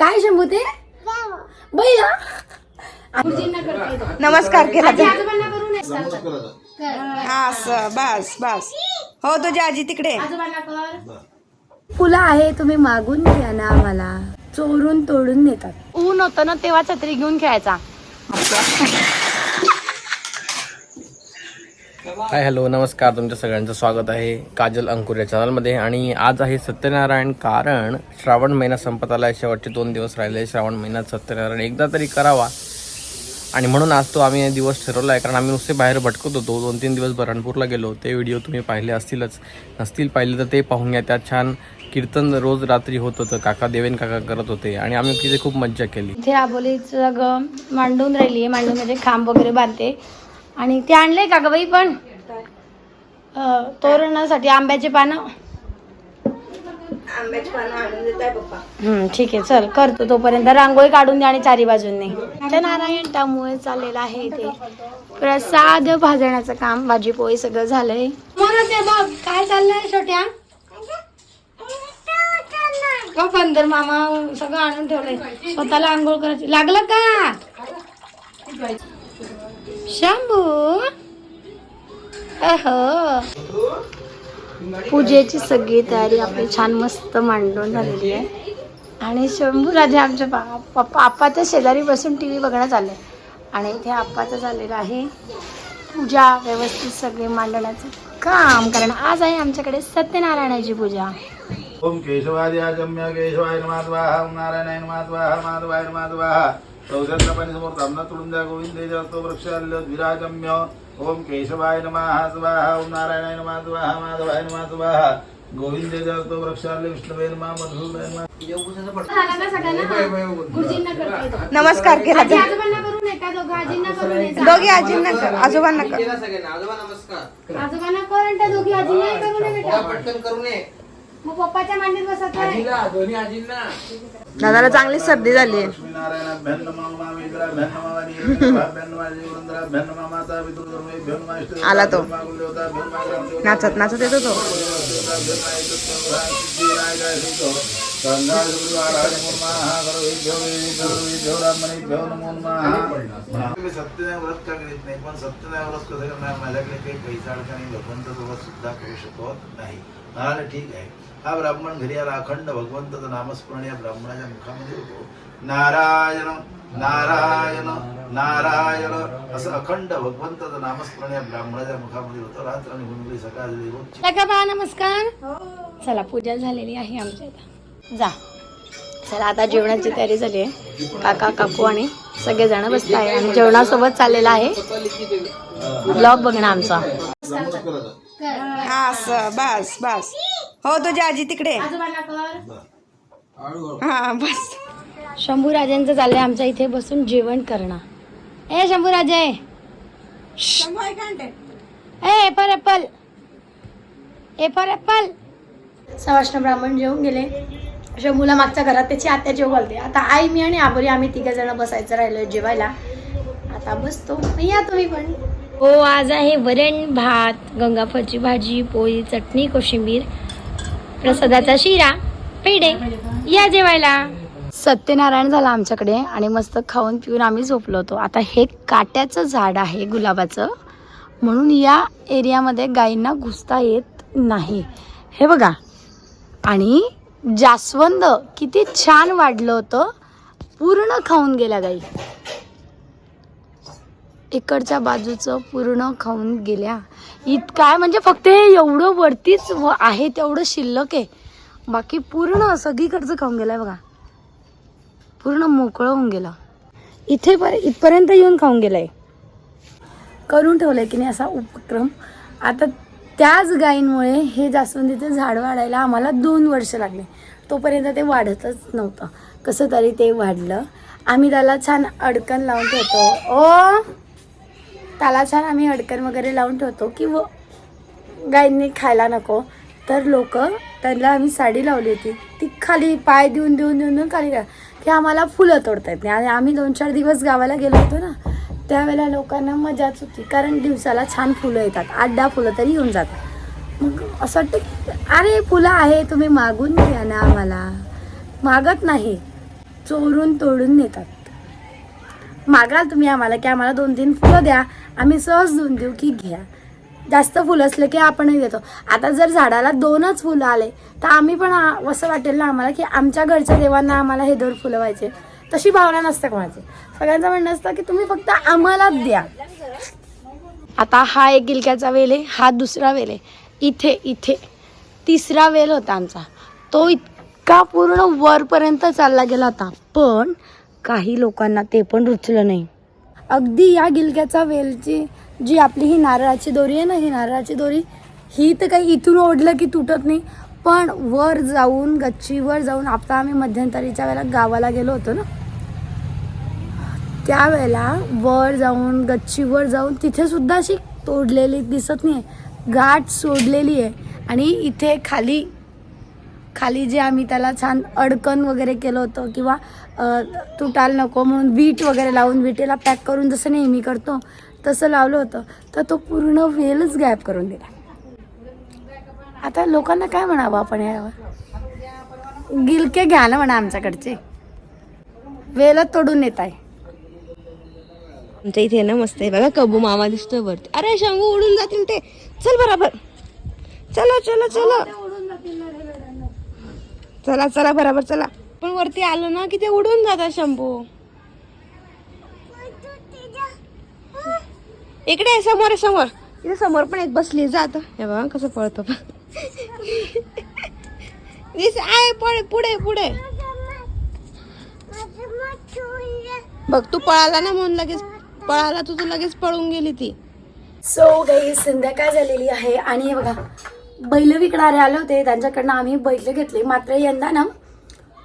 काय शंभू ते? बैल. नमस्कार केला हा असं बस बस. हो तुझी आजी तिकडे. फुलं आहे तुम्ही मागून घ्या ना आम्हाला. चोरून तोडून नेतात. ऊन होतं ना तेव्हा छत्री घेऊन खेळायचा. हाय हॅलो नमस्कार. तुमच्या सगळ्यांचं स्वागत आहे काजल अंकुर या चॅनलमध्ये आणि आज आहे सत्यनारायण कारण. श्रावण महिना संपत आला आहे शेवटचे दोन दिवस राहिले. श्रावण महिन्यात सत्यनारायण एकदा तरी करावा. आणि म्हणून आज तो आम्ही दिवस ठरवला आहे कारण आम्ही नुसते बाहेर भटकत होतो. दोन तीन दिवस बरणपूरला गेलो ते व्हिडिओ तुम्ही पाहिले असतीलच. नसतील पाहिले तर ते पाहून घ्या. त्यात छान कीर्तन रोज रात्री होत होतं. काका देवेन काका करत होते. आणि आम्ही तिथे खूप मज्जा केली. इथे आबोलीचं जागं मांडून राहिली मांडून म्हणजे खांब वगैरे बांधते. आणि ते आणले का गं बाई पण? अं, तोरणासाठी आंब्याचे पानं? हम्म, ठीक आहे. चल करतो तोपर्यंत. रांगोळी काढून दे आणि चारी बाजूंनी. नारायण त्यामुळे चाललेलं आहे इथे. प्रसाद भाजण्याचं काम भाजी पोळी सगळं झालंय. बघ काय चाललंय छोट्या? का बंदर मामा सगळं आणून ठेवलंय. स्वतःला आंघोळ करायची. लागलं का? शंभू? अहो. पूजेची सगळी तयारी आपली छान मस्त मांडून झालेली आहे. आणि शंभू राजे आमच्या पा- पप्पा आप्पाच्या शेजारी बसून टी व्ही बघण्यात आले. आणि इथे आप्पाचं झालेलं आहे पूजा व्यवस्थित सगळे मांडण्याचं काम कारण आज आहे आमच्याकडे सत्यनारायणाची पूजा. ओम केशवाद्याजम्य केशवाय माधवा नारायण माधवा माधवाय माधवा स्वाहा सौजन्यपणी समोर तांबा तुडून द्या गोविंदे जगतो वृक्षाल्य विराजम्य. ओम केशवाय नमः स्वाहा ओम नारायणाय नमः स्वाहा माधवाय नमः स्वाहा गोविंदे जगतो वृक्षाल्य विष्णुवे नमः मधुसूदनाय नमः. नमस्कार केला दोघी आजींना कर आजोबांना कर. आजोबांना कर आणि त्या दोघी आजींनाही करू नये बेटा मग पप्पाच्या मांडीत बसा दादाला चांगली सर्दी झाली आहे लक्ष्मीनारायणाभ्यं नमः उमावेद्राभ्यं नमः वाणीभ्यं सत्यनारायण व्रत का करीत नाही? पण सत्यनारायण व्रत कसं करणार? माझ्याकडे काही पैसा अडचणी सुद्धा करू शकत नाही. म्हणाले ठीक आहे. हा ब्राह्मण घरी आला अखंड भगवंताचं नामस्मरण या ब्राह्मणाच्या मुखामध्ये होतो. नारायण नारायण नारायण असं अखंड भगवंताचं नामस्मरण या ब्राह्मणाच्या मुखामध्ये होतं. रात्र आणि सकाळ नमस्कार. चला पूजा झालेली आहे आमच्या जा. चला आता जेवणाची तयारी झाली आहे. काका काकू आणि सगळेजण बसत आहे आणि जेवणासोबत चाललेला आहे ब्लॉग बघणं आमचा. हा बस बस. हो तुझी आजी तिकडे. हा बस. शंभू राजांचं चाललंय आमच्या इथे बसून जेवण करणं ए शंभू राजे ए पर ॲपल ए फॉर ॲपल सवाष्ण ब्राह्मण जेवून गेले. शंभूला मागच्या घरात त्याची आत्या जेव घालते आता आई मी आणि आबोरी आम्ही तिघ जण बसायचं राहिलोय जेवायला. आता बसतो. या तुम्ही पण. हो आज आहे वरण भात गंगाफळची भाजी पोळी चटणी कोशिंबीर प्रसादाचा शिरा पेढे. या जेवायला. सत्यनारायण झालं आमच्याकडे आणि मस्त खाऊन पिऊन आम्ही झोपलो होतो. आता हे काट्याचं झाड आहे गुलाबाचं. म्हणून या एरियामध्ये गायींना घुसता येत नाही. हे बघा. आणि जास्वंद किती छान वाढलं होतं. पूर्ण खाऊन गेल्या गाई. इकडच्या बाजूचं पूर्ण खाऊन गेल्या. इतकाय म्हणजे फक्त हे एवढं वरतीच व आहे तेवढं शिल्लक आहे. बाकी पूर्ण सगळीकडचं खाऊन गेलाय बघा. पूर्ण मोकळं होऊन गेलं. इथे पर इथपर्यंत येऊन खाऊन गेलाय. करून ठेवलंय की नाही असा उपक्रम. आता त्याच गायींमुळे हे जास्वंदीचं झाड वाढायला आम्हाला दोन वर्ष लागले. तोपर्यंत ते वाढतच नव्हतं. कसं तरी ते वाढलं. आम्ही त्याला छान अडकण लावून ठेवतो. ओ! त्याला छान आम्ही अडकण वगैरे लावून ठेवतो की व गायींनी खायला नको. तर लोक त्यांना आम्ही साडी लावली होती. ती खाली पाय देऊन देऊन देऊन देऊन खाली की आम्हाला फुलं तोडता येत नाही. आणि आम्ही दोन चार दिवस गावाला गेलो होतो ना त्यावेळेला लोकांना मजाच होती. कारण दिवसाला छान फुलं येतात. आठ दहा फुलं तरी येऊन जातात. मग असं वाटतं की, अरे फुलं आहे तुम्ही मागून घ्या ना आम्हाला. मागत नाही. चोरून तोडून नेतात. मागाल तुम्ही आम्हाला की आम्हाला दोन तीन फुलं द्या. आम्ही सहज देऊन देऊ की घ्या. जास्त फुलं असलं की आपणही देतो. आता जर झाडाला दोनच फुलं आले तर आम्ही पण असं वाटेल ना आम्हाला की आमच्या घरच्या देवांना आम्हाला हे दोन फुलं व्हायचे तशी भावना नसते कोणाची. सगळ्यांचं म्हणणं असतं की तुम्ही फक्त आम्हालाच द्या. आता हा एक गिलक्याचा वेल आहे हा दुसरा वेल आहे. इथे इथे. तिसरा वेल होता आमचा. तो इतका पूर्ण वरपर्यंत चालला गेला होता. पण काही लोकांना ते पण रुचलं नाही. अगदी या गिलक्याचा वेलची जी आपली ही नारळाची दोरी आहे ना ही नारळाची दोरी ही तर काही इथून ओढलं की तुटत नाही. पण वर जाऊन गच्चीवर जाऊन आता आम्ही मध्यंतरीच्या वेळेला गावाला गेलो होतो ना त्यावेळेला वर जाऊन गच्चीवर जाऊन तिथे सुद्धा अशी तोडलेली दिसत नाही गाठ सोडलेली आहे. आणि इथे खाली खाली जे आम्ही त्याला छान अडकण वगैरे केलं होतं किंवा तुटाल नको म्हणून वीट वगैरे लावून विटेला पॅक करून जसं नेहमी करतो तसं लावलं होतं. तर तो पूर्ण वेलच गायब करून दिला. आता लोकांना काय म्हणावं आपण यावर? गिलके घ्या ना म्हणा आमच्याकडचे. वेलच तोडून येत आहे आमच्या इथे ना मस्त आहे बघा कबू मामा दिसतोय वरती. अरे शंभू उडून जातील ते. चल बरोबर. चला चला चला. चला चला बरोबर चला. पण वरती आलो ना की ते उडून जातात शंभू. इकडे आहे, समोर आहे, समोर. इथे समोर पण एक बसली जात हे बघा कसं पळतो दिस आहे पुढे पुढे पुढे. बघ तू पळाला ना म्हणून लगेच पळाला तू तू लगेच पळून गेली ती. सो गाई संध्याकाळ झालेली आहे आणि हे बघा बैल विकणारे आले होते. त्यांच्याकडनं आम्ही बैल घेतले. मात्र यंदा ना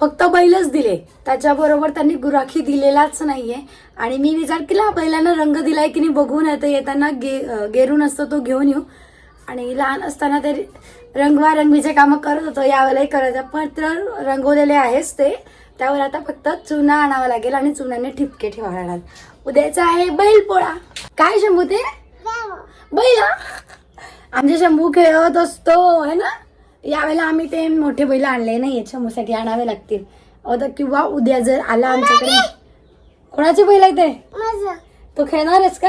फक्त बैलच दिले. त्याच्याबरोबर त्यांनी गुराखी दिलेलाच नाहीये. आणि मी विचार केला बैलांना रंग दिलाय की नाही बघून येतं येताना गे गेरून असतो तो घेऊन येऊ. आणि लहान असताना ते रंगवा रंगवीचे कामं करत होतो यावेळेलाही करायचं पण तर रंगवलेले आहेच ते. त्यावर आता फक्त चुना आणावा लागेल आणि चुन्याने ठिपके ठेवावे लागणार उद्याचा आहे बैल पोळा काय शंभू ते? बैल हा? आमचे शंभू खेळत असतो है ना? यावेळेला आम्ही ते मोठे बैल आणले नाही शंभूसाठी आणावे लागतील. किंवा उद्या जर आला आमच्याकडे कोणाचे बैल आहे ते? तो खेळणार आहेस का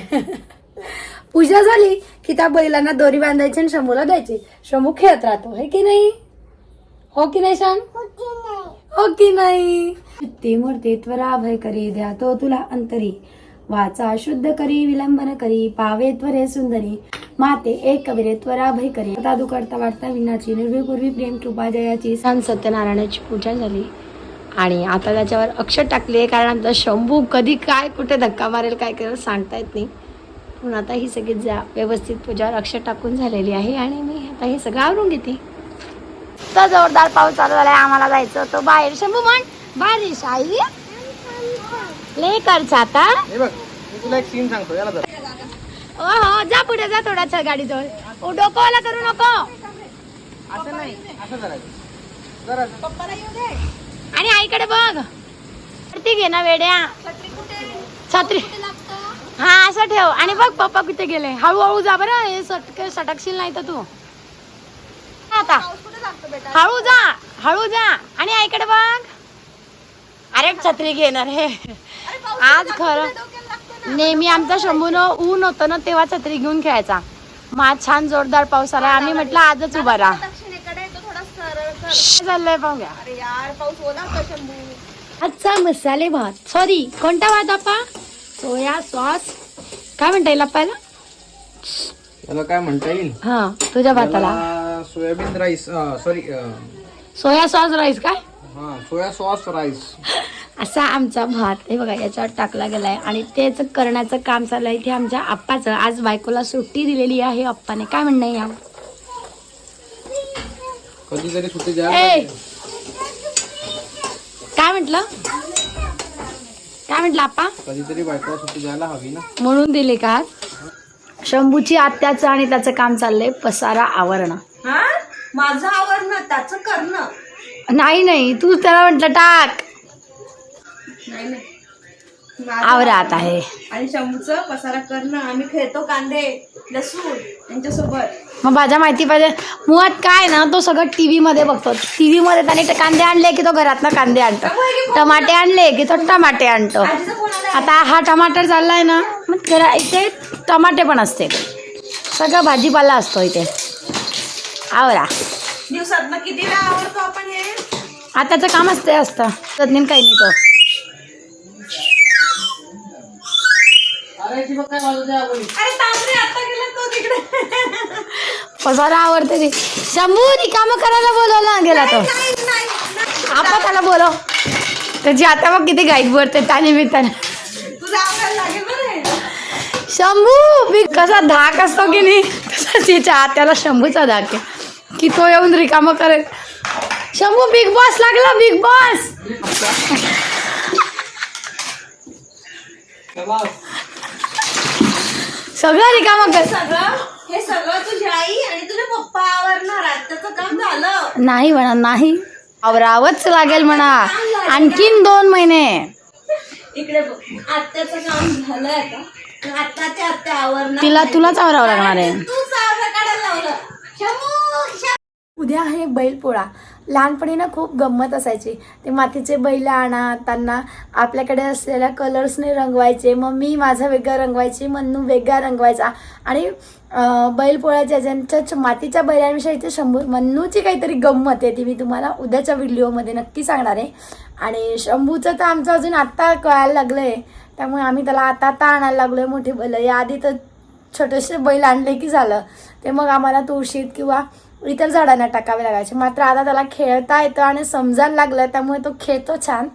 पूजा झाली की त्या बैलांना दोरी बांधायची आणि शंभूला द्यायची. शंभू खेळत राहतो हे की नाही? हो की नाही शान? ओके की नाही? चित्ती मूर्ती त्वरा भय करी द्या तो तुला अंतरी. वाचा शुद्ध करी विलंबन करी पावे त्वरे सुंदरी. माते एक कविरे त्वरा भय करी. आता करता वाटता विनाची निर्भयपूर्वी प्रेम कृपा जयाची. सांग सत्यनारायणाची पूजा झाली. आणि आता त्याच्यावर अक्षर टाकले कारण आमचा शंभू कधी काय कुठे धक्का मारेल काय करेल सांगता येत नाही. पण आता ही सगळी जा व्यवस्थित पूजावर अक्षर टाकून झालेली आहे आणि मी आता हे सगळं आवरून घेते. तर जोरदार पाऊस चालू झालाय आम्हाला जायचं होतं बाहेर. शंभू म्हण बारिश आई. ले करचा आता. हे बघ मी तुला एक सीन सांगतो याला जर ओ हो जा पुढे जा थोडासा गाडीजवळ. ओ डोकोवाला करू नको. असं नाही असं करायचं. जरा आणि आईकडे बघ. वरती घे ना वेड्या. छत्री हा असं ठेव. आणि बघ पप्पा कुठे गेले. हळूहळू जा बरं हे सटक सटकशील नाही तर तू. आता हळू जा हळू जा. आणि आईकडे बघ. अरे छत्री घेणार हे. आज खरं नेहमी आमचा शंभूनं ऊन होतं ना तेव्हा छत्री घेऊन खेळायचा. मग आज छान जोरदार पाऊस आला. आम्ही म्हटलं आजच उभा राहा. चाललंय पाहूया आजचा मसाले भात. सॉरी कोणता भात आपा? Soya sauce. काय म्हणता येईल आपल्याला? याला काय म्हणता येईल? हा तुझ्या भाताला. Soybean rice sorry soya sauce rice काय? हा सोया सॉस राईस. असा आमचा भात हे बघा याच्यावर टाकला गेलाय. आणि तेच करण्याचं काम चाललंय इथे आमच्या आप्पाचं. आज बायकोला सुट्टी दिलेली आहे आप्पाने. काय म्हणणं आहे या कधीतरी सुट्टी द्या ए! काय म्हटलं? काय म्हटलं आप्पा? कधीतरी बायकोला सुट्टी द्यायला हवी ना. म्हणून दिली का शंभूची आत्याचं आणि त्याचं काम चाललंय पसारा आवरणं. माझं त्याचं करणं. नाही नाही तू त्याला म्हटलं टाक. आवरा आता आहे. आणि शंभूचं पसारा करणं आम्ही खेळतो कांदे लसूण यांच्यासोबत. मग माझ्या माहिती पाहिजे. मुळात काय ना तो सगळं टीव्ही मध्ये बघतो. टीव्ही मध्ये त्याने ते कांदे आणले की तो घरातनं कांदे आणतो. टमाटे आणले की तो टमाटे आणतो. आजीचा फोन आला आता हा टमाटर चाललाय ना मग घरा इथे टमाटे पण असते. सगळं भाजीपाला असतो इथे. आवरा. दिवसात ना किती वेळा आवडतो आपण हे? आताचं काम असते असतं. तज्ञ काही नाही तो पसारा आवडते ती. शंभू रिकाम करायला बोलवला गेला तो. आपण त्याला बोलव. त्याची आता मग किती गाईड भरते त्या निमित्ताने. शंभू बी कसा धाक असतो की नाही तसा तिच्या आत्याला शंभूचा धाक आहे. की तो येऊन रिकामं करेल. शंभू बिग बॉस लागला बिग बॉस सगळं रिकामं कर. हे सगळं तुझी आई आणि तुझे पप्पा आवरणार आत्ताचं काम झालं. नाही म्हणा नाही. आवरावंच लागेल म्हणा. आणखीन दोन महिने. इकडे काम झालंय आता आता ते आत्या आवरणार तिला तुलाच आवरावं लागणार आहे. तूच आवरा काढायला लावलं. उद्या आहे बैलपोळा लहानपणी ना खूप गंमत असायची. ते मातीचे बैल आणा त्यांना आपल्याकडे असलेल्या कलर्सने रंगवायचे. मग मी माझा वेगळा रंगवायची मन्नू वेगळा रंगवायचा. आणि बैलपोळ्याच्या ज्यांच्या मातीच्या बैलांविषयी शंभू मन्नूची काहीतरी गंमत आहे ती मी तुम्हाला उद्याच्या व्हिडिओमध्ये नक्की सांगणार आहे. आणि शंभूचं तर आमचं अजून आत्ता कळायला लागलं आहे त्यामुळे आम्ही त्याला आता आता आणायला लागलो आहे मोठे बैल. याआधी तर छोटेसे बैल आणले की झालं. ते मग आम्हाला तुळशीत किंवा इतर झाडांना टाकावे लागायचे. मात्र आता त्याला खेळता येतं आणि समजायला लागलं त्यामुळे तो खेळतो छान.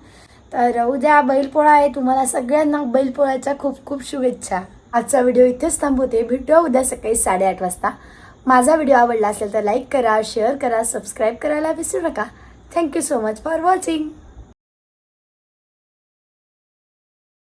तर उद्या बैलपोळा आहे. तुम्हाला सगळ्यांना बैलपोळ्याच्या खूप खूप शुभेच्छा. आजचा व्हिडिओ इथेच थांबवते. भेटूया उद्या सकाळी साडेआठ वाजता. माझा व्हिडिओ आवडला असेल तर लाईक करा शेअर करा सबस्क्राईब करायला विसरू नका. Thank you so much for watching